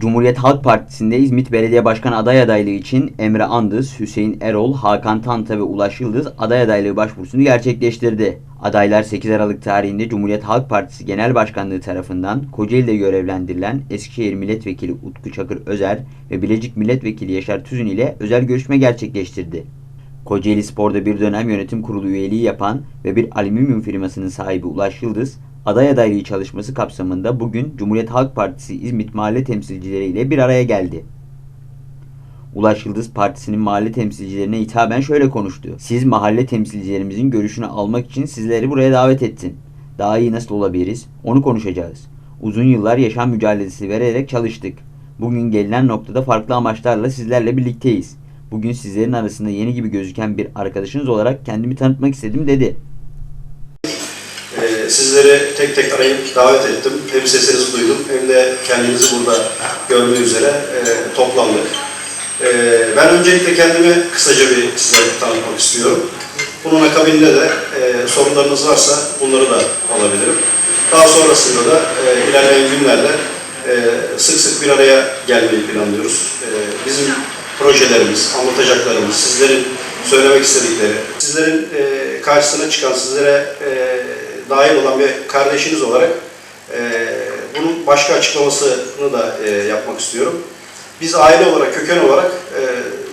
Cumhuriyet Halk Partisi'nde İzmit Belediye Başkanı aday adaylığı için Emre Andız, Hüseyin Erol, Hakan Tanta ve Ulaş Yıldız aday adaylığı başvurusunu gerçekleştirdi. Adaylar 8 Aralık tarihinde Cumhuriyet Halk Partisi Genel Başkanlığı tarafından Kocaeli'de görevlendirilen Eskişehir Milletvekili Utku Çakır Özer ve Bilecik Milletvekili Yaşar Tüzün ile özel görüşme gerçekleştirdi. Kocaeli Spor'da bir dönem yönetim kurulu üyeliği yapan ve bir alüminyum firmasının sahibi Ulaş Yıldız, aday adaylığı çalışması kapsamında bugün Cumhuriyet Halk Partisi İzmit mahalle temsilcileri ile bir araya geldi. Ulaş Yıldız Partisi'nin mahalle temsilcilerine hitaben şöyle konuştu. Siz mahalle temsilcilerimizin görüşünü almak için sizleri buraya davet ettim. Daha iyi nasıl olabiliriz? Onu konuşacağız. Uzun yıllar yaşam mücadelesi vererek çalıştık. Bugün gelinen noktada farklı amaçlarla sizlerle birlikteyiz. Bugün sizlerin arasında yeni gibi gözüken bir arkadaşınız olarak kendimi tanıtmak istedim dedi. Sizleri tek tek arayıp davet ettim. Hem sesinizi duydum hem de kendinizi burada görme üzere e, toplandık. Ee, ben öncelikle kendimi kısaca bir size tanıtmak istiyorum. Bunun akabinde de e, sorunlarınız varsa bunları da alabilirim. Daha sonrasında da e, ilerleyen günlerde e, sık sık bir araya gelmeyi planlıyoruz. E, bizim projelerimiz, anlatacaklarımız, sizlerin söylemek istedikleri, sizlerin e, karşısına çıkan, sizlere e, dahil olan bir kardeşiniz olarak e, bunun başka açıklamasını da e, yapmak istiyorum. Biz aile olarak, köken olarak e,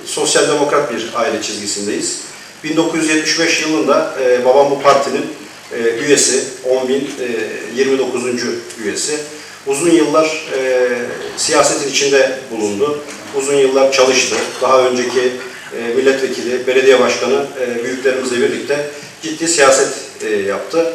sosyal demokrat bir aile çizgisindeyiz. 1975 yılında e, babam bu partinin e, üyesi, 10.029. üyesi. Uzun yıllar e, siyasetin içinde bulundu. Uzun yıllar çalıştı. Daha önceki e, milletvekili, belediye başkanı e, büyüklerimizle birlikte ciddi siyaset e, yaptı.